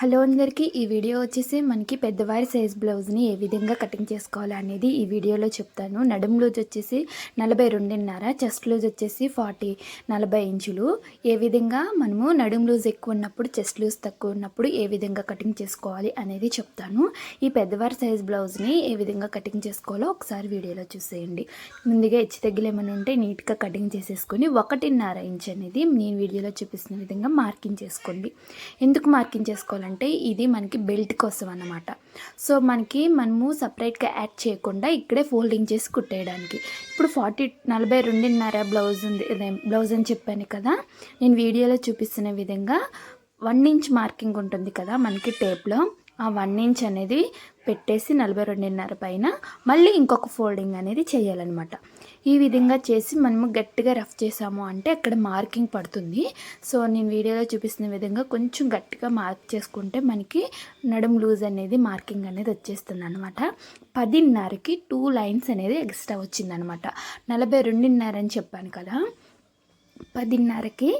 Hello అందరికీ ఈ video వచ్చేసి మనకి పెద్దవారి సైజ్ బ్లౌజ్ని ఏ విధంగా కటింగ్ చేసుకోవాలి అనేది ఈ వీడియోలో చెప్తాను. నడుము లూజ్ వచ్చేసి నలభై రెండున్నర చెస్ట్ లూజ్ వచ్చేసి ఫార్టీ నలభై ఇంచులు. ఏ విధంగా మనము నడుము లూజ్ ఎక్కువ ఉన్నప్పుడు చెస్ట్ లూజ్ తక్కువ ఉన్నప్పుడు ఏ విధంగా కటింగ్ చేసుకోవాలి అనేది చెప్తాను. ఈ పెద్దవారి సైజ్ బ్లౌజ్ని ఏ విధంగా కటింగ్ చేసుకోవాలో ఒకసారి వీడియోలో చూసేయండి. ముందుగా హెచ్చు తగ్గులు ఏమైనా ఉంటే నీట్గా కటింగ్ చేసేసుకొని ఒకటిన్నర ఇంచ్ అనేది నేను వీడియోలో చూపిస్తున్న విధంగా మార్కింగ్ చేసుకోండి. ఎందుకు మార్కింగ్ చేసుకోవాలంటే అంటే ఇది మనకి బెల్ట్ కోసం అన్నమాట. సో మనకి మనము సపరేట్గా యాడ్ చేయకుండా ఇక్కడే ఫోల్డింగ్ చేసి కుట్టేయడానికి. ఇప్పుడు ఫార్టీ నలభై రెండున్నర బ్లౌజ్ ఉంది బ్లౌజ్ అని చెప్పాను కదా. నేను వీడియోలో చూపిస్తున్న విధంగా వన్ ఇంచ్ మార్కింగ్ ఉంటుంది కదా మనకి టేప్లో. ఆ వన్ ఇంచ్ అనేది పెట్టేసి నలభై రెండున్నర పైన మళ్ళీ ఇంకొక ఫోల్డింగ్ అనేది చేయాలన్నమాట. ఈ విధంగా చేసి మనము గట్టిగా రఫ్ చేసాము అంటే అక్కడ మార్కింగ్ పడుతుంది. సో నేను వీడియోలో చూపిస్తున్న విధంగా కొంచెం గట్టిగా మార్క్ చేసుకుంటే మనకి నడుం లూజ్ అనేది మార్కింగ్ అనేది వచ్చేస్తుంది అనమాట పదిన్నరకి టూ లైన్స్ అనేది ఎక్స్ట్రా వచ్చిందనమాట నలభై రెండున్నర అని చెప్పాను కదా. పదిన్నరకి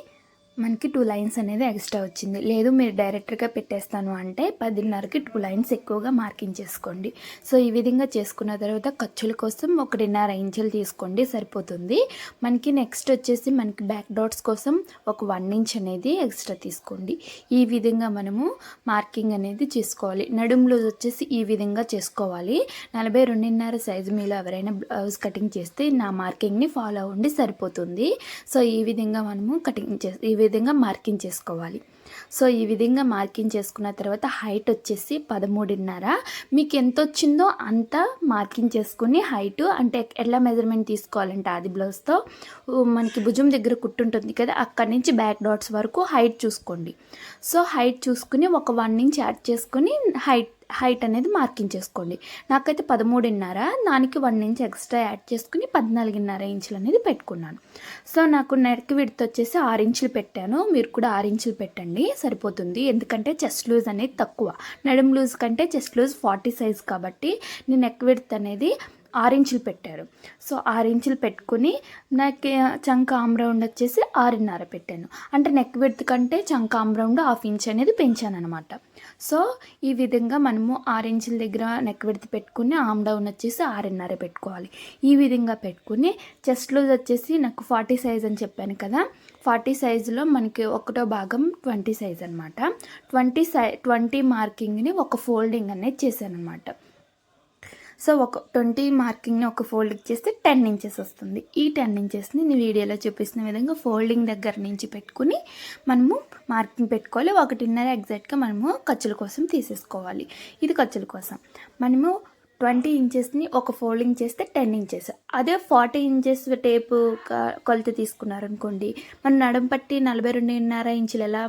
మనకి టూ లైన్స్ అనేది ఎక్స్ట్రా వచ్చింది. లేదు మీరు డైరెక్ట్గా పెట్టేస్తాను అంటే పదిన్నరకి టూ లైన్స్ ఎక్కువగా మార్కింగ్ చేసుకోండి. సో ఈ విధంగా చేసుకున్న తర్వాత ఖర్చుల కోసం ఒకటిన్నర ఇంచులు తీసుకోండి సరిపోతుంది. మనకి నెక్స్ట్ వచ్చేసి మనకి బ్యాక్ డాట్స్ కోసం ఒక వన్ ఇంచ్ అనేది ఎక్స్ట్రా తీసుకోండి. ఈ విధంగా మనము మార్కింగ్ అనేది చేసుకోవాలి. నడుము లూజ్ వచ్చేసి ఈ విధంగా చేసుకోవాలి. నలభై రెండున్నర సైజు మీలో ఎవరైనా బ్లౌజ్ కటింగ్ చేస్తే నా మార్కింగ్ని ఫాలో అవ్వండి సరిపోతుంది. సో ఈ విధంగా మనము కటింగ్ చేసి ఈ విధంగా మార్కింగ్ చేసుకోవాలి. సో ఈ విధంగా మార్కింగ్ చేసుకున్న తర్వాత హైట్ వచ్చేసి పదమూడున్నర. మీకు ఎంత వచ్చిందో అంత మార్కింగ్ చేసుకుని హైట్ అంటే ఎలా మెజర్మెంట్ తీసుకోవాలంటే అది బ్లౌజ్తో? మనకి భుజం దగ్గర కుట్టుంటుంది కదా అక్కడి నుంచి బ్యాక్ డాట్స్ వరకు హైట్ చూసుకోండి. సో హైట్ చూసుకుని ఒక వన్ ఇంచ్ యాడ్ చేసుకుని హైట్ హైట్ అనేది మార్కింగ్ చేసుకోండి నాకైతే పదమూడున్నర దానికి వన్ ఇంచ్ ఎక్స్ట్రా యాడ్ చేసుకుని పద్నాలుగున్నర ఇంచులు అనేది పెట్టుకున్నాను. సో నాకు నెక్ విడత వచ్చేసి ఆరు ఇంచులు పెట్టాను. మీరు కూడా ఆరు ఇంచులు పెట్టండి. సరిపోతుంది. ఎందుకంటే చెస్ట్ లూజ్ అనేది తక్కువ. నడుం లూజ్ కంటే చెస్ట్ లూజ్ ఫార్టీ సైజ్ కాబట్టి నేను నెక్ విడ్త్ అనేది ఆరించులు పెట్టారు. సో ఆరు ఇంచులు పెట్టుకుని నాకు చంక ఆమ్రౌండ్ వచ్చేసి ఆరున్నర పెట్టాను. అంటే నెక్ విడ్త్ కంటే చంక ఆమ్రౌండ్ హాఫ్ ఇంచ్ అనేది పెంచాను అనమాట సో ఈ విధంగా మనము ఆరించుల దగ్గర నెక్ విడ్త్ పెట్టుకుని ఆమ్ డౌన్ వచ్చేసి ఆరున్నర పెట్టుకోవాలి. ఈ విధంగా పెట్టుకుని చెస్ట్ లూజ్ వచ్చేసి నాకు ఫార్టీ సైజ్ అని చెప్పాను కదా ఫార్టీ సైజులో మనకి ఒకటో భాగం ట్వంటీ సైజ్ అనమాట ట్వంటీ సై ట్వంటీ మార్కింగ్ని ఒక ఫోల్డింగ్ అనేది చేశాను అనమాట సో ఒక ట్వంటీ మార్కింగ్ని ఒక ఫోల్డింగ్ చేస్తే టెన్ ఇంచెస్ వస్తుంది. ఈ టెన్ ఇంచెస్ని నేను వీడియోలో చూపిస్తున్న విధంగా ఫోల్డింగ్ దగ్గర నుంచి పెట్టుకుని మనము మార్కింగ్ పెట్టుకోవాలి. ఒకటిన్నర ఎగ్జాక్ట్గా మనము ఖర్చుల కోసం తీసేసుకోవాలి. ఇది ఖర్చుల కోసం. మనము ట్వంటీ ఇంచెస్ని ఒక ఫోల్డింగ్ చేస్తే టెన్ ఇంచెస్. అదే ఫార్టీ ఇంచెస్ టేపు కొలత తీసుకున్నారనుకోండి మన నడుం పట్టి నలభై రెండున్నర ఇంచులు ఎలా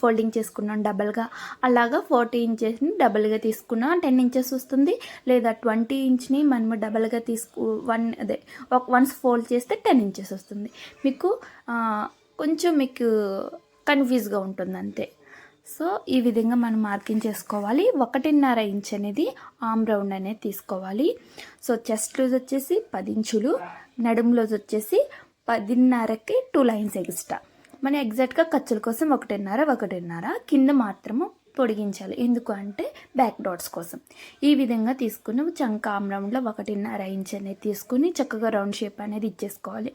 ఫోల్డింగ్ చేసుకున్నాం డబల్గా. అలాగా ఫార్టీ ఇంచెస్ని డబల్గా తీసుకున్నాం. టెన్ ఇంచెస్ వస్తుంది. లేదా ట్వంటీ ఇంచ్ని మనము డబల్గా తీసుకు వన్ అదే ఒక వన్స్ ఫోల్డ్ చేస్తే టెన్ ఇంచెస్ వస్తుంది. మీకు కొంచెం మీకు కన్ఫ్యూజ్గా ఉంటుంది అంతే. సో ఈ విధంగా మనం మార్కింగ్ చేసుకోవాలి. ఒకటిన్నర ఇంచ్ అనేది ఆమ్ రౌండ్ అనేది తీసుకోవాలి. సో చెస్ట్ లూజ్ వచ్చేసి పది ఇంచులు నడుము లూజ్ వచ్చేసి పదిన్నరకి టూ లైన్స్ ఎక్స్ట్రా. మన ఎగ్జాక్ట్గా ఖర్చుల కోసం ఒకటిన్నర ఒకటిన్నర కింద మాత్రము పొడిగించాలి. ఎందుకు అంటే బ్యాక్ డాట్స్ కోసం. ఈ విధంగా తీసుకుని చంక ఆమ్రౌండ్లో ఒకటిన్నర ఇంచ్ అనేది తీసుకుని చక్కగా రౌండ్ షేప్ అనేది ఇచ్చేసుకోవాలి.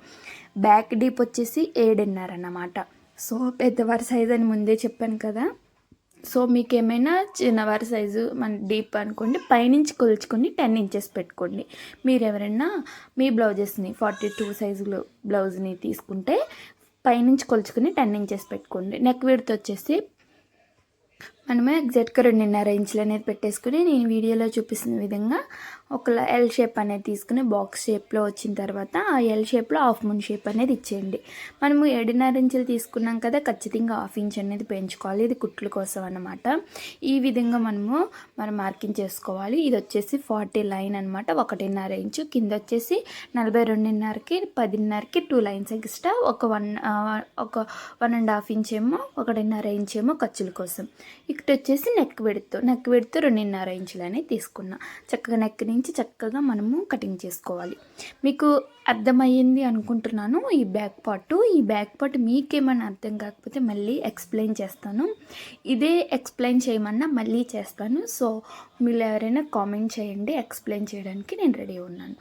బ్యాక్ డీప్ వచ్చేసి ఏడున్నర అన్నమాట. సో పెద్దవారి సైజ్ అని ముందే చెప్పాను కదా. సో మీకు ఏమైనా చిన్నవారి సైజు మన డీప్ అనుకోండి పైనుంచి కొలుచుకొని టెన్ ఇంచెస్ పెట్టుకోండి. మీరు ఎవరైనా మీ బ్లౌజెస్ని ఫార్టీ టూ సైజు బ్లౌజ్ని తీసుకుంటే పైనుంచి కొలుచుకుని టెన్ ఇంచెస్ పెట్టుకోండి. నెక్ విడత వచ్చేసి మనమే ఎగ్జాక్ట్గా రెండున్నర ఇంచులు అనేది పెట్టేసుకుని నేను వీడియోలో చూపిస్తున్న విధంగా ఒక ఎల్ షేప్ అనేది తీసుకుని బాక్స్ షేప్లో వచ్చిన తర్వాత ఆ ఎల్ షేప్లో హాఫ్ మూన్ షేప్ అనేది ఇచ్చేయండి. మనము ఏడున్నర ఇంచులు తీసుకున్నాం కదా ఖచ్చితంగా హాఫ్ ఇంచ్ అనేది పెంచుకోవాలి. ఇది కుట్లు కోసం అనమాట ఈ విధంగా మనము మనం మార్కింగ్ చేసుకోవాలి. ఇది వచ్చేసి ఫార్టీ లైన్ అనమాట ఒకటిన్నర ఇంచు. కింద వచ్చేసి నలభై రెండున్నరకి పదిన్నరకి టూ లైన్స్ ఎక్స్ట్రా ఒక వన్ ఒక వన్ అండ్ హాఫ్ ఇంచ్ ఏమో ఒకటిన్నర ఇంచ్ ఏమో ఖర్చుల కోసం. ఇక్కడ వచ్చేసి నెక్ విడుతూ. నెక్ విడుతూ రెండున్నర ఇంచులు అనేది తీసుకున్నా. చక్కగా నెక్ నుంచి చక్కగా మనము కటింగ్ చేసుకోవాలి. మీకు అర్థమయ్యింది అనుకుంటున్నాను ఈ బ్యాక్ పార్ట్. ఈ బ్యాక్ పార్ట్ మీకేమైనా అర్థం కాకపోతే మళ్ళీ ఎక్స్ప్లెయిన్ చేస్తాను. ఇదే ఎక్స్ప్లెయిన్ చేయమన్నా మళ్ళీ చేస్తాను. సో మీరు ఎవరైనా కామెంట్ చేయండి ఎక్స్ప్లెయిన్ చేయడానికి నేను రెడీ ఉన్నాను.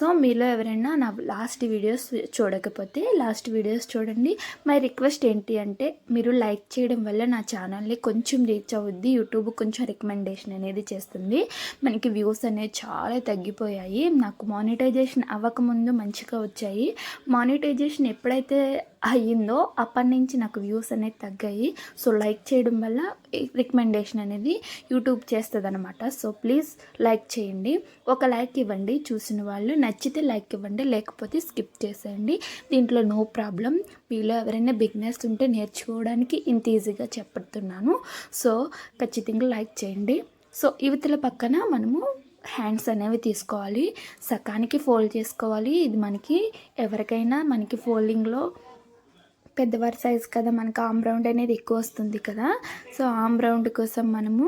సో మీలో ఎవరైనా నా లాస్ట్ వీడియోస్ చూడకపోతే లాస్ట్ వీడియోస్ చూడండి. మై రిక్వెస్ట్ ఏంటి అంటే మీరు లైక్ చేయడం వల్ల నా ఛానల్ని కొంచెం రీచ్ అవుద్ది. యూట్యూబ్ కొంచెం రికమెండేషన్ అనేది చేస్తుంది. మనకి వ్యూస్ అనేవి చాలా తగ్గిపోయాయి. నాకు మానిటైజేషన్ అవ్వకముందు మంచిగా వచ్చాయి. మానిటైజేషన్ ఎప్పుడైతే అయ్యిందో అప్పటి నుంచి నాకు వ్యూస్ అనేది తగ్గాయి. సో లైక్ చేయడం వల్ల రికమెండేషన్ అనేది యూట్యూబ్ చేస్తుంది అనమాట సో ప్లీజ్ లైక్ చేయండి. ఒక లైక్ ఇవ్వండి చూసిన వాళ్ళు. నచ్చితే లైక్ ఇవ్వండి లేకపోతే స్కిప్ చేసేయండి. దీంట్లో నో ప్రాబ్లం. మీలో ఎవరైనా బిగ్నెస్ ఉంటే నేర్చుకోవడానికి ఇంత ఈజీగా చెప్తున్నాను సో ఖచ్చితంగా లైక్ చేయండి. సో ఇవతల పక్కన మనము హ్యాండ్స్ అనేవి తీసుకోవాలి. సకానికి ఫోల్డ్ చేసుకోవాలి. ఇది మనకి ఎవరికైనా మనకి ఫోల్డింగ్లో పెద్దవారి సైజ్ కదా మనకు ఆమ్ రౌండ్ అనేది ఎక్కువ వస్తుంది కదా. సో ఆమ్ రౌండ్ కోసం మనము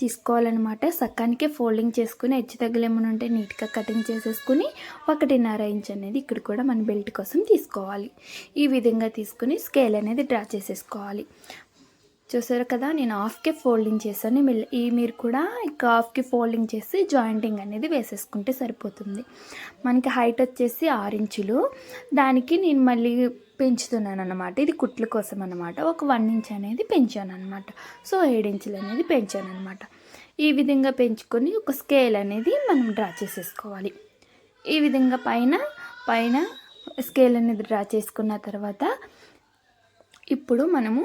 తీసుకోవాలన్నమాట. సక్కానికే ఫోల్డింగ్ చేసుకుని హెచ్చు ఏమైనా ఉంటే నీట్గా కటింగ్ చేసేసుకుని ఒకటిన్నర ఇంచ్ అనేది ఇక్కడ కూడా మన బెల్ట్ కోసం తీసుకోవాలి. ఈ విధంగా తీసుకుని స్కేల్ అనేది డ్రా చేసేసుకోవాలి. చూసారు కదా నేను హాఫ్కి ఫోల్డింగ్ చేశాను. ఈ మీరు కూడా ఇక హాఫ్కి ఫోల్డింగ్ చేసి జాయింటింగ్ అనేది వేసేసుకుంటే సరిపోతుంది. మనకి హైట్ వచ్చేసి ఆరు ఇంచులు. దానికి నేను మళ్ళీ పెంచుతున్నాను అనమాట ఇది కుట్ల కోసం అనమాట ఒక వన్ ఇంచ్ అనేది పెంచాను అనమాట సో ఏడు ఇంచులు అనేది పెంచాను అనమాట ఈ విధంగా పెంచుకొని ఒక స్కేల్ అనేది మనం డ్రా చేసేసుకోవాలి. ఈ విధంగా పైన పైన స్కేల్ అనేది డ్రా చేసుకున్న తర్వాత ఇప్పుడు మనము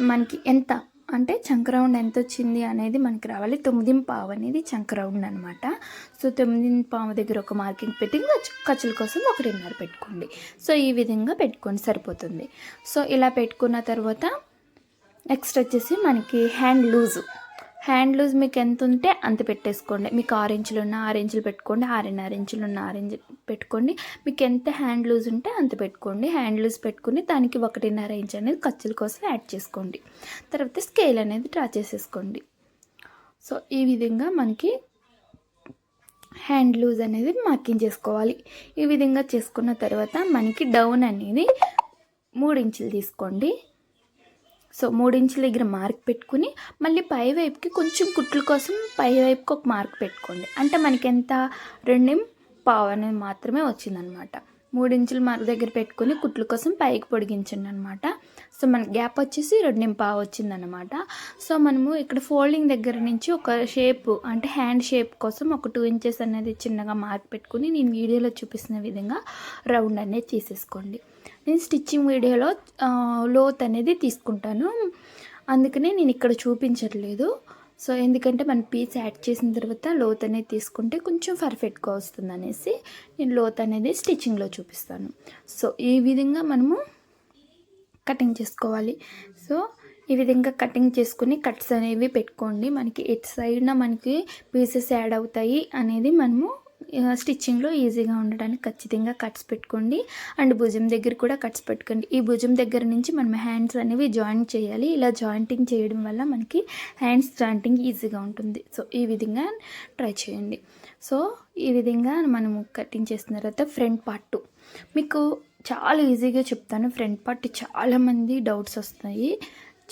మనకి ఎంత? అంటే చంక రౌండ్ ఎంత వచ్చింది అనేది మనకి రావాలి. తొమ్మిది పావు అనేది చంక రౌండ్ అనమాట సో తొమ్మిది పావు దగ్గర ఒక మార్కింగ్ పెట్టి ఖర్చుల కోసం ఒకటిన్నర పెట్టుకోండి. సో ఈ విధంగా పెట్టుకోండి సరిపోతుంది. సో ఇలా పెట్టుకున్న తర్వాత నెక్స్ట్ వచ్చేసి మనకి హ్యాండ్ లూజు. హ్యాండ్ లూజ్ మీకు ఎంత ఉంటే అంత పెట్టేసుకోండి. మీకు ఆరెంజ్లు ఉన్న ఆరెంజ్లు పెట్టుకోండి. ఆరున్నర ఆరెంజ్లు ఉన్న ఆరెంజ్ పెట్టుకోండి. మీకు ఎంత హ్యాండ్ లూజ్ ఉంటే అంత పెట్టుకోండి. హ్యాండ్ లూజ్ పెట్టుకుని దానికి ఒకటిన్నర ఇంచ్ అనేది ఖర్చుల కోసం యాడ్ చేసుకోండి. తర్వాత స్కేల్ అనేది డ్రా చేసేసుకోండి. సో ఈ విధంగా మనకి హ్యాండ్ లూజ్ అనేది మార్కింగ్ చేసుకోవాలి. ఈ విధంగా చేసుకున్న తర్వాత మనకి డౌన్ అనేది మూడు ఇంచులు తీసుకోండి. సో మూడు ఇంచుల దగ్గర మార్క్ పెట్టుకుని మళ్ళీ పై వైపుకి కొంచెం కుట్ల కోసం పై వైపుకి ఒక మార్క్ పెట్టుకోండి. అంటే మనకి ఎంత రెండేం పావు అనేది మాత్రమే వచ్చిందనమాట. మూడించుల మార్క్ దగ్గర పెట్టుకుని కుట్ల కోసం పైకి పొడిగించండి అనమాట. సో మన గ్యాప్ వచ్చేసి రెండేం పావు వచ్చిందనమాట. సో మనము ఇక్కడ ఫోల్డింగ్ దగ్గర నుంచి ఒక షేప్ అంటే హ్యాండ్ షేప్ కోసం ఒక టూ ఇంచెస్ అనేది చిన్నగా మార్క్ పెట్టుకుని నేను వీడియోలో చూపిస్తున్న విధంగా రౌండ్ అనేది తీసేసుకోండి. నేను స్టిచ్చింగ్ వీడియోలో లోత్ అనేది తీసుకుంటాను. అందుకనే నేను ఇక్కడ చూపించట్లేదు. సో ఎందుకంటే మన పీస్ యాడ్ చేసిన తర్వాత లోత్ అనేది తీసుకుంటే కొంచెం పర్ఫెక్ట్గా వస్తుంది అనేసి నేను లోత్ అనేది స్టిచ్చింగ్లో చూపిస్తాను. సో ఈ విధంగా మనము కటింగ్ చేసుకోవాలి. సో ఈ విధంగా కటింగ్ చేసుకుని కట్స్ అనేవి పెట్టుకోండి. మనకి ఎట్ సైడ్న మనకి పీసెస్ యాడ్ అవుతాయి అనేది మనము స్టిచ్చింగ్లో ఈజీగా ఉండడానికి ఖచ్చితంగా కట్స్ పెట్టుకోండి. అండ్ భుజం దగ్గర కూడా కట్స్ పెట్టుకోండి. ఈ భుజం దగ్గర నుంచి మనం హ్యాండ్స్ అనేవి జాయింట్ చేయాలి. ఇలా జాయింటింగ్ చేయడం వల్ల మనకి హ్యాండ్స్ జాయింటింగ్ ఈజీగా ఉంటుంది. సో ఈ విధంగా ట్రై చేయండి. సో ఈ విధంగా మనము కటింగ్ చేసిన తర్వాత ఫ్రంట్ పార్ట్ మీకు చాలా ఈజీగా చెప్తాను. ఫ్రంట్ పార్ట్ చాలామంది డౌట్స్ వస్తాయి.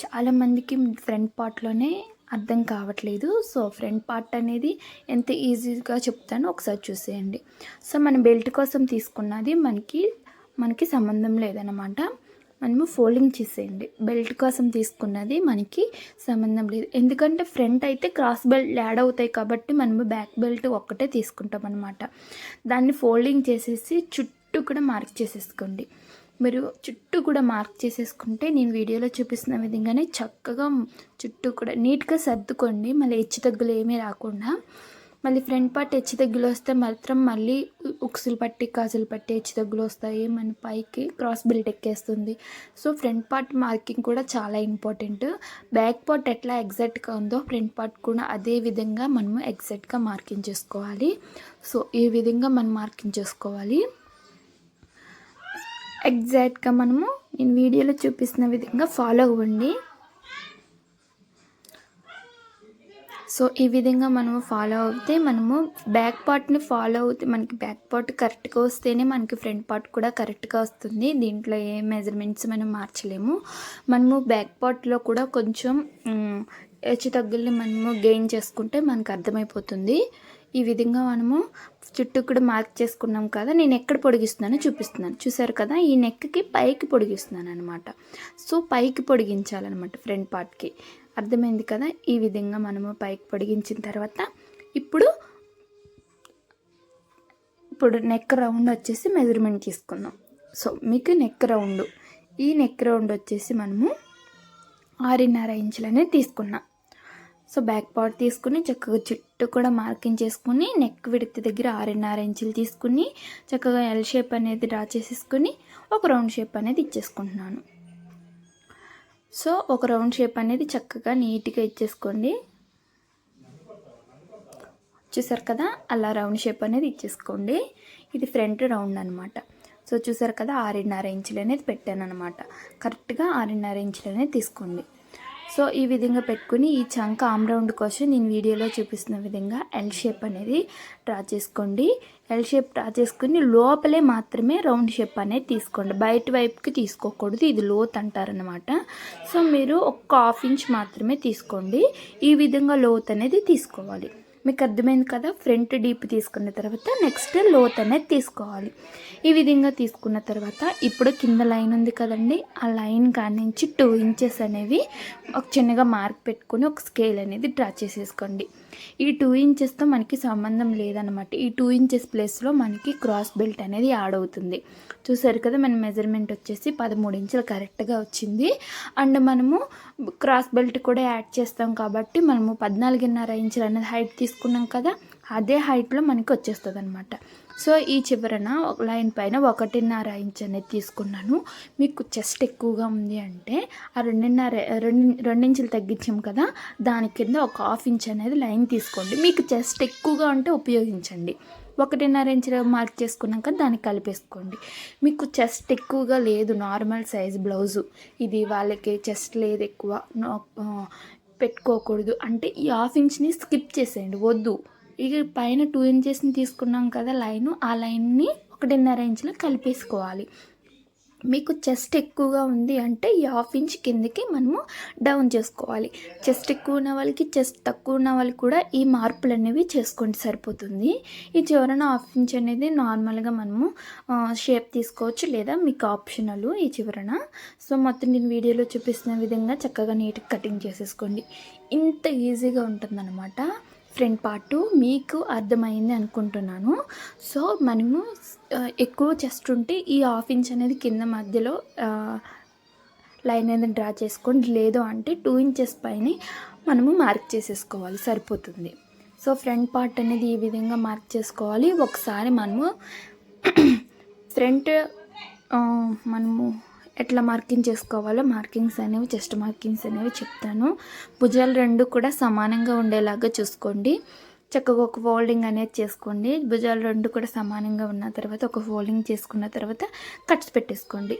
చాలామందికి ఫ్రంట్ పార్ట్లోనే అర్థం కావట్లేదు. సో ఫ్రంట్ పార్ట్ అనేది ఎంత ఈజీగా చెప్తానో ఒకసారి చూసేయండి. సో మన బెల్ట్ కోసం తీసుకున్నది మనకి మనకి సంబంధం లేదనమాట మనము ఫోల్డింగ్ చేసేయండి. బెల్ట్ కోసం తీసుకున్నది మనకి సంబంధం లేదు. ఎందుకంటే ఫ్రంట్ అయితే క్రాస్ బెల్ట్ యాడ్ అవుతాయి కాబట్టి మనము బ్యాక్ బెల్ట్ ఒక్కటే తీసుకుంటాం అనమాట దాన్ని ఫోల్డింగ్ చేసేసి చుట్టూ కూడా మార్క్ చేసేసుకోండి. మీరు చుట్టూ కూడా మార్క్ చేసేసుకుంటే నేను వీడియోలో చూపిస్తున్న విధంగానే చక్కగా చుట్టూ కూడా నీట్గా సర్దుకోండి. మళ్ళీ హెచ్చు తగ్గులు ఏమీ రాకుండా. మళ్ళీ ఫ్రంట్ పార్ట్ హెచ్చు తగ్గులు వస్తే మాత్రం మళ్ళీ ఉక్సులు పట్టి కాజులు పట్టి హెచ్చు తగ్గులు వస్తాయి. మన పైకి క్రాస్ బిల్ట్ ఎక్కేస్తుంది. సో ఫ్రంట్ పార్ట్ మార్కింగ్ కూడా చాలా ఇంపార్టెంట్. బ్యాక్ పార్ట్ ఎట్లా ఎగ్జాక్ట్గా ఉందో ఫ్రంట్ పార్ట్ కూడా అదే విధంగా మనము ఎగ్జాక్ట్గా మార్కింగ్ చేసుకోవాలి. సో ఈ విధంగా మనం మార్కింగ్ చేసుకోవాలి. ఎగ్జాక్ట్గా మనము నేను వీడియోలో చూపిస్తున్న విధంగా ఫాలో అవ్వండి. సో ఈ విధంగా మనము ఫాలో అవుతే మనము బ్యాక్ పార్ట్ని ఫాలో అవుతే మనకి బ్యాక్ పార్ట్ కరెక్ట్గా వస్తేనే మనకి ఫ్రంట్ పార్ట్ కూడా కరెక్ట్గా వస్తుంది. దీంట్లో ఏ మెజర్మెంట్స్ మనం మార్చలేము. మనము బ్యాక్ పార్ట్లో కూడా కొంచెం హెచ్చు తగ్గుల్ని మనము గెయిన్ చేసుకుంటే మనకు అర్థమైపోతుంది. ఈ విధంగా మనము చుట్టూ కూడా మార్క్ చేసుకున్నాం కదా నేను ఎక్కడ పొడిగిస్తున్నానో చూపిస్తున్నాను. చూసారు కదా ఈ నెక్కి పైకి పొడిగిస్తున్నాను అనమాట సో పైకి పొడిగించాలన్నమాట ఫ్రంట్ పార్ట్కి. అర్థమైంది కదా ఈ విధంగా మనము పైకి పొడిగించిన తర్వాత ఇప్పుడు ఇప్పుడు నెక్ రౌండ్ వచ్చేసి మెజర్మెంట్ తీసుకుందాం. సో మీకు నెక్ రౌండ్ ఈ నెక్ రౌండ్ వచ్చేసి మనము ఆరున్నర ఇంచులనే తీసుకున్నాం. సో బ్యాక్ పార్ట్ తీసుకుని చక్కగా చుట్టూ కూడా మార్కింగ్ చేసుకుని నెక్ విడత దగ్గర ఆరున్నర ఇంచులు తీసుకుని చక్కగా ఎల్ షేప్ అనేది డ్రా చేసేసుకుని ఒక రౌండ్ షేప్ అనేది ఇచ్చేసుకుంటున్నాను. సో ఒక రౌండ్ షేప్ అనేది చక్కగా నీట్గా ఇచ్చేసుకోండి. చూసారు కదా? అలా రౌండ్ షేప్ అనేది ఇచ్చేసుకోండి. ఇది ఫ్రంట్ రౌండ్ అనమాట సో చూసారు కదా? ఆరున్నర ఇంచులు అనేది పెట్టాను అనమాట కరెక్ట్గా ఆరున్నర ఇంచులు అనేది తీసుకోండి. సో ఈ విధంగా పెట్టుకుని ఈ చంక ఆమ్ రౌండ్ కోసం నేను వీడియోలో చూపిస్తున్న విధంగా ఎల్ షేప్ అనేది డ్రా చేసుకోండి. ఎల్ షేప్ డ్రా చేసుకుని లోపలే మాత్రమే రౌండ్ షేప్ అనేది తీసుకోండి. బయట వైపుకి తీసుకోకూడదు. ఇది లోత్ అంటారనమాట సో మీరు ఒక హాఫ్ ఇంచ్ మాత్రమే తీసుకోండి. ఈ విధంగా లోత్ అనేది తీసుకోవాలి. మీకు అర్థమైంది కదా? ఫ్రంట్ డీప్ తీసుకున్న తర్వాత నెక్స్ట్ లోత్ అనేది తీసుకోవాలి. ఈ విధంగా తీసుకున్న తర్వాత ఇప్పుడు కింద లైన్ ఉంది కదండి ఆ లైన్ కానించి నుంచి టూ ఇంచెస్ అనేవి ఒక చిన్నగా మార్క్ పెట్టుకొని ఒక స్కేల్ అనేది డ్రా చేసేసుకోండి. ఈ టూ ఇంచెస్తో మనకి సంబంధం లేదనమాట ఈ టూ ఇంచెస్ ప్లేస్లో మనకి క్రాస్ బెల్ట్ అనేది యాడ్ అవుతుంది. చూసారు కదా మన మెజర్మెంట్ వచ్చేసి పదమూడు ఇంచులు కరెక్ట్గా వచ్చింది. అండ్ మనము క్రాస్ బెల్ట్ కూడా యాడ్ చేస్తాం కాబట్టి మనము పద్నాలుగున్నర ఇంచులు అనేది హైట్ తీసుకున్నాం కదా అదే హైట్లో మనకి వచ్చేస్తుంది అనమాట సో ఈ చివరన లైన్ పైన ఒకటిన్నర ఇంచ్ అనేది తీసుకున్నాను. మీకు చెస్ట్ ఎక్కువగా ఉంది అంటే ఆ రెండున్నర రెండు రెండించులు తగ్గించాం కదా దాని కింద ఒక హాఫ్ ఇంచ్ అనేది లైన్ తీసుకోండి. మీకు చెస్ట్ ఎక్కువగా ఉంటే ఉపయోగించండి. ఒకటిన్నర ఇంచులు మార్క్ చేసుకున్నాక దాన్ని కలిపేసుకోండి. మీకు చెస్ట్ ఎక్కువగా లేదు నార్మల్ సైజ్ బ్లౌజు ఇది వాళ్ళకి చెస్ట్ లేదు ఎక్కువ పెట్టుకోకూడదు. అంటే ఈ హాఫ్ ఇంచ్ని స్కిప్ చేసేయండి వద్దు. ఇక పైన టూ ఇంచెస్ని తీసుకున్నాం కదా లైన్ ఆ లైన్ని ఒకటిన్నర ఇంచులో కలిపేసుకోవాలి. మీకు చెస్ట్ ఎక్కువగా ఉంది అంటే ఈ హాఫ్ ఇంచ్ కిందకి మనము డౌన్ చేసుకోవాలి. చెస్ట్ ఎక్కువ ఉన్న వాళ్ళకి చెస్ట్ తక్కువ ఉన్న వాళ్ళకి కూడా ఈ మార్పులు అనేవి చేసుకోండి సరిపోతుంది. ఈ చివరన హాఫ్ ఇంచ్ అనేది నార్మల్గా మనము షేప్ తీసుకోవచ్చు లేదా మీకు ఆప్షనల్ ఈ చివరన. సో మొత్తం నేను వీడియోలో చూపిస్తున్న విధంగా చక్కగా నీట్గా కటింగ్ చేసేసుకోండి. ఇంత ఈజీగా ఉంటుందన్నమాట. ఫ్రెండ్ పార్ట్ మీకు అర్థమైంది అనుకుంటున్నాను. సో మనము ఎక్కువ చెస్ట్ ఉంటే ఈ హాఫ్ ఇంచ్ అనేది కింద మధ్యలో లైన్ అనేది డ్రా చేసుకోండి. లేదు అంటే టూ ఇంచెస్ పైన మనము మార్క్ చేసేసుకోవాలి. సరిపోతుంది. సో ఫ్రంట్ పార్ట్ అనేది ఈ విధంగా మార్క్ చేసుకోవాలి. ఒకసారి మనము ఫ్రంట్ మనము ఎట్లా మార్కింగ్ చేసుకోవాలో మార్కింగ్స్ అనేవి చెస్ట్ మార్కింగ్స్ అనేవి చెప్తాను. భుజాలు రెండు కూడా సమానంగా ఉండేలాగా చూసుకోండి. చక్కగా ఒక ఫోల్డింగ్ అనేది చేసుకోండి. భుజాలు రెండు కూడా సమానంగా ఉన్న తర్వాత ఒక ఫోల్డింగ్ చేసుకున్న తర్వాత కట్స్ పెట్టేసుకోండి.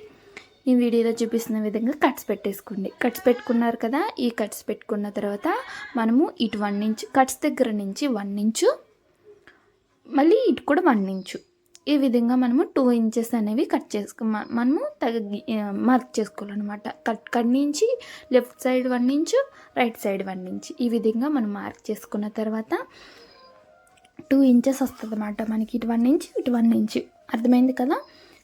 ఈ వీడియోలో చూపిస్తున్న విధంగా కట్స్ పెట్టేసుకోండి. కట్స్ పెట్టుకున్నారు కదా ఈ కట్స్ పెట్టుకున్న తర్వాత మనము ఇటు వన్ ఇంచు కట్స్ దగ్గర నుంచి వన్ ఇంచు మళ్ళీ ఇటు కూడా వన్ ఇంచు. ఈ విధంగా మనము టూ ఇంచెస్ అనేవి కట్ చేసుకో మనము తగ్గి మార్క్ చేసుకోవాలన్నమాట. కట్ కట్ నుంచి left side one inch right side one నుంచి ఈ విధంగా మనం మార్క్ చేసుకున్న తర్వాత టూ ఇంచెస్ వస్తుంది అనమాట మనకి. ఇటు వన్ ఇంచ్ ఇటు వన్ నుంచి అర్థమైంది కదా?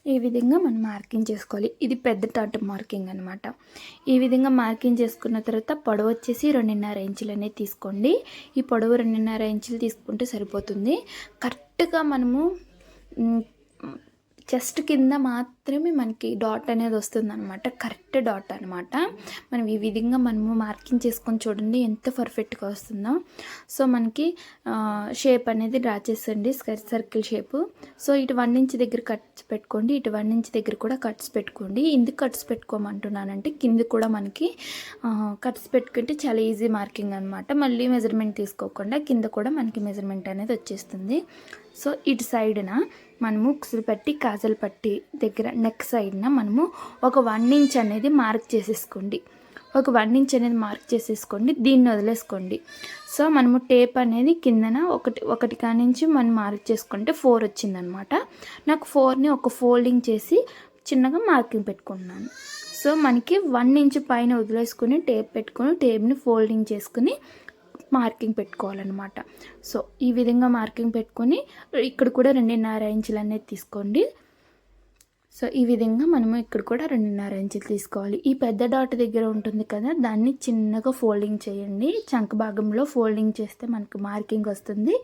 ఈ విధంగా మనం మార్కింగ్ చేసుకోవాలి. ఇది పెద్ద టాట్ మార్కింగ్ అనమాట ఈ విధంగా మార్కింగ్ చేసుకున్న తర్వాత పొడవు వచ్చేసి రెండున్నర ఇంచులు అనేది తీసుకోండి. ఈ పొడవు రెండున్నర ఇంచులు తీసుకుంటే సరిపోతుంది. కరెక్ట్గా మనము 嗯 చెస్ట్ కింద మాత్రమే మనకి డాట్ అనేది వస్తుంది అనమాట కరెక్ట్ డాట్ అనమాట మనం ఈ విధంగా మనము మార్కింగ్ చేసుకొని చూడండి ఎంత పర్ఫెక్ట్గా వస్తుందో. సో మనకి షేప్ అనేది డ్రా చేసండి సర్కిల్ షేప్. సో ఇటు వన్ ఇంచ్ దగ్గర కట్స్ పెట్టుకోండి. ఇటు వన్ ఇంచ్ దగ్గర కూడా కట్స్ పెట్టుకోండి. ఎందుకు కట్స్ పెట్టుకోమంటున్నానంటే కింద కూడా మనకి కట్స్ పెట్టుకుంటే చాలా ఈజీ మార్కింగ్ అనమాట మళ్ళీ మెజర్మెంట్ తీసుకోకుండా కింద కూడా మనకి మెజర్మెంట్ అనేది వచ్చేస్తుంది. సో ఇటు సైడ్న మనము ఉక్సులు పట్టి కాజల్ పట్టి దగ్గర నెక్ సైడ్న మనము ఒక వన్ ఇంచ్ అనేది మార్క్ చేసేసుకోండి. ఒక వన్ ఇంచ్ అనేది మార్క్ చేసేసుకోండి దీన్ని వదిలేసుకోండి. సో మనము టేప్ అనేది కిందన ఒకటి ఒకటి కానించి మనం మార్క్ చేసుకుంటే ఫోర్ వచ్చిందనమాట. నాకు ఫోర్ని ఒక ఫోల్డింగ్ చేసి చిన్నగా మార్కింగ్ పెట్టుకున్నాను. సో మనకి వన్ ఇంచ్ పైన వదిలేసుకుని టేప్ పెట్టుకొని టేప్ని ఫోల్డింగ్ చేసుకుని మార్కింగ్ పెట్టుకోవాలన్నమాట. సో ఈ విధంగా మార్కింగ్ పెట్టుకొని ఇక్కడ కూడా రెండున్నర ఇంచులు అనేది తీసుకోండి. సో ఈ విధంగా మనము ఇక్కడ కూడా రెండున్నర ఇంచులు తీసుకోవాలి. ఈ పెద్ద డాట్ దగ్గర ఉంటుంది కదా దాన్ని చిన్నగా ఫోల్డింగ్ చేయండి. చంక భాగంలో ఫోల్డింగ్ చేస్తే మనకు మార్కింగ్ వస్తుంది.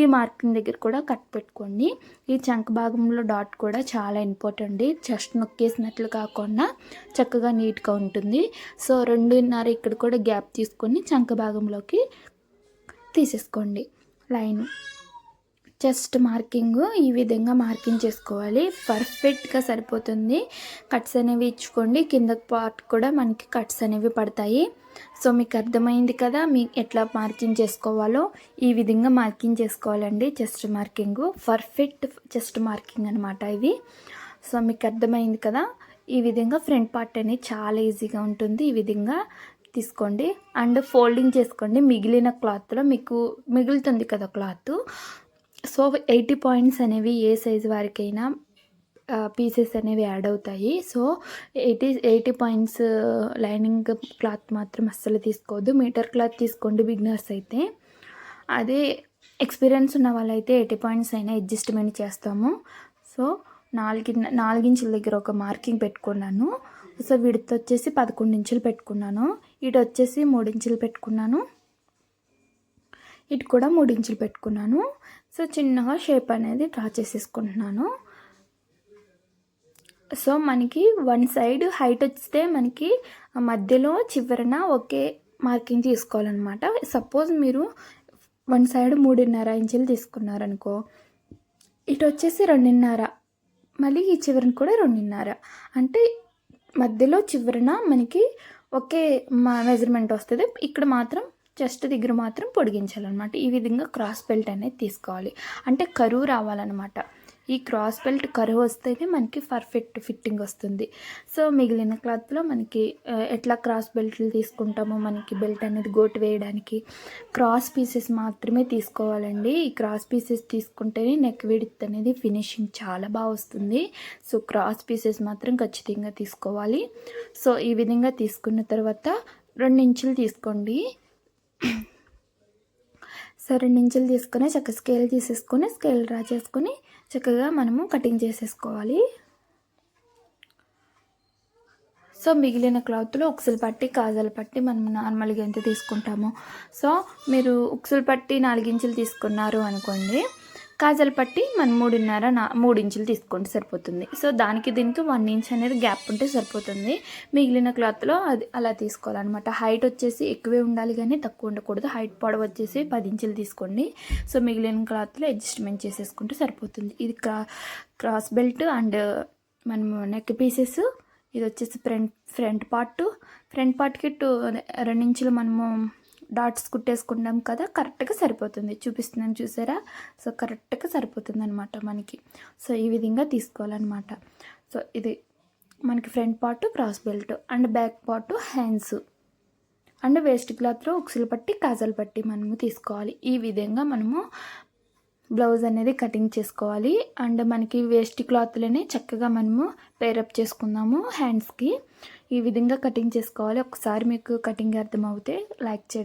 ఈ మార్కింగ్ దగ్గర కూడా కట్ పెట్టుకోండి. ఈ చంక భాగంలో డాట్ కూడా చాలా ఇంపార్టెంట్. జస్ట్ నొక్కేసినట్లు కాకుండా చక్కగా నీట్గా ఉంటుంది. సో రెండున్నర ఇక్కడ కూడా గ్యాప్ తీసుకొని చంక భాగంలోకి తీసేసుకోండి. లైన్. చెస్ట్ మార్కింగ్ ఈ విధంగా మార్కింగ్ చేసుకోవాలి. పర్ఫెక్ట్గా సరిపోతుంది. కట్స్ అనేవి ఇచ్చుకోండి. కింద పార్ట్ కూడా మనకి కట్స్ అనేవి పడతాయి. సో మీకు అర్థమైంది కదా మీ ఎట్లా మార్కింగ్ చేసుకోవాలో? ఈ విధంగా మార్కింగ్ చేసుకోవాలండి chest marking. Perfect chest marking అనమాట ఇది. సో మీకు అర్థమైంది కదా ఈ విధంగా ఫ్రంట్ పార్ట్ అనేది చాలా ఈజీగా ఉంటుంది. ఈ విధంగా తీసుకోండి. అండ్ ఫోల్డింగ్ చేసుకోండి. మిగిలిన క్లాత్లో మీకు మిగులుతుంది కదా క్లాత్. సో ఎయిటీ పాయింట్స్ అనేవి ఏ సైజు వారికైనా పీసెస్ అనేవి యాడ్ అవుతాయి. So eighty eighty points lining cloth మాత్రం అస్సలు తీసుకోవద్దు. మీటర్ క్లాత్ తీసుకోండి బిగినర్స్ అయితే. అదే ఎక్స్పీరియన్స్ ఉన్న వాళ్ళైతే ఎయిటీ పాయింట్స్ అయినా అడ్జస్ట్మెంట్ చేస్తాము. సో నాలుగి నాలుగించుల దగ్గర ఒక మార్కింగ్ పెట్టుకున్నాను. సో విడత వచ్చేసి పదకొండు ఇంచులు పెట్టుకున్నాను. ఇటు వచ్చేసి మూడు ఇంచులు పెట్టుకున్నాను. ఇటు కూడా మూడు ఇంచులు పెట్టుకున్నాను. సో చిన్నగా షేప్ అనేది డ్రా చేసేసుకుంటున్నాను. సో మనకి వన్ సైడ్ హైట్ వస్తే మనకి మధ్యలో చివరన ఒకే మార్కింగ్ తీసుకోవాలన్నమాట. సపోజ్ మీరు వన్ సైడ్ మూడున్నర ఇంచులు తీసుకున్నారనుకో ఇటు వచ్చేసి రెండున్నర మళ్ళీ ఈ చివరన కూడా రెండున్నర. అంటే మధ్యలో చివరన మనకి ఒకే మా మెజర్మెంట్ వస్తుంది. ఇక్కడ మాత్రం చెస్ట్ దగ్గర మాత్రం పొడిగించాలన్నమాట. ఈ విధంగా క్రాస్ బెల్ట్ అనేది తీసుకోవాలి. అంటే కరువు రావాలన్నమాట. ఈ క్రాస్ బెల్ట్ కరువు వస్తేనే మనకి పర్ఫెక్ట్ ఫిట్టింగ్ వస్తుంది. సో మిగిలిన క్లాత్లో మనకి ఎట్లా క్రాస్ బెల్ట్లు తీసుకుంటామో మనకి బెల్ట్ అనేది గోటు వేయడానికి క్రాస్ పీసెస్ మాత్రమే తీసుకోవాలండి. ఈ క్రాస్ పీసెస్ తీసుకుంటేనే నెక్ విడిత్ అనేది ఫినిషింగ్ చాలా బాగా వస్తుంది. సో క్రాస్ పీసెస్ మాత్రం ఖచ్చితంగా తీసుకోవాలి. సో ఈ విధంగా తీసుకున్న తర్వాత రెండు ఇంచులు తీసుకోండి. సో రెండు ఇంచులు తీసుకొని చక్క స్కేల్ తీసేసుకొని స్కేల్ డ్రా చేసుకొని చక్కగా మనము కటింగ్ చేసేసుకోవాలి. సో మిగిలిన క్లాత్లో ఉక్సులు పట్టి కాజలు పట్టి మనం నార్మల్గా ఎంత తీసుకుంటామో. సో మీరు ఉక్సులు పట్టి నాలుగించులు తీసుకున్నారు అనుకోండి కాజల్ పట్టి మనం మూడున్నర నా మూడు ఇంచులు తీసుకుంటే సరిపోతుంది. సో దానికి దీనికి వన్ ఇంచ్ అనేది గ్యాప్ ఉంటే సరిపోతుంది. మిగిలిన క్లాత్లో అది అలా తీసుకోవాలన్నమాట. హైట్ వచ్చేసి ఎక్కువే ఉండాలి కానీ తక్కువ ఉండకూడదు. హైట్ పొడవు వచ్చేసి పది ఇంచులు తీసుకోండి. సో మిగిలిన క్లాత్లో అడ్జస్ట్మెంట్ చేసేసుకుంటే సరిపోతుంది. ఇది క్రా క్రాస్ బెల్ట్ అండ్ మనము నెక్ పీసెస్ ఇది వచ్చేసి ఫ్రంట్ ఫ్రంట్ పార్ట్ ఫ్రంట్ పార్ట్కి టూ రెండు ఇంచులు మనము డాట్స్ కుట్టేసుకున్నాం కదా కరెక్ట్గా సరిపోతుంది. చూపిస్తున్నాను చూసారా? సో కరెక్ట్గా సరిపోతుంది అనమాట మనకి. సో ఈ విధంగా తీసుకోవాలన్నమాట. సో ఇది మనకి front part cross belt and back part hands. And waist క్లాత్లో ఉక్సులు పట్టి కాజల్ పట్టి మనము తీసుకోవాలి. ఈ విధంగా మనము బ్లౌజ్ అనేది కటింగ్ చేసుకోవాలి. అండ్ మనకి వేస్ట్ క్లాత్లోనే చక్కగా మనము పేరప్ చేసుకుందాము హ్యాండ్స్కి. ఈ విధంగా కటింగ్ చేసుకోవాలి. ఒకసారి మీకు కటింగ్ అర్థమవుతే లైక్ చేయడం.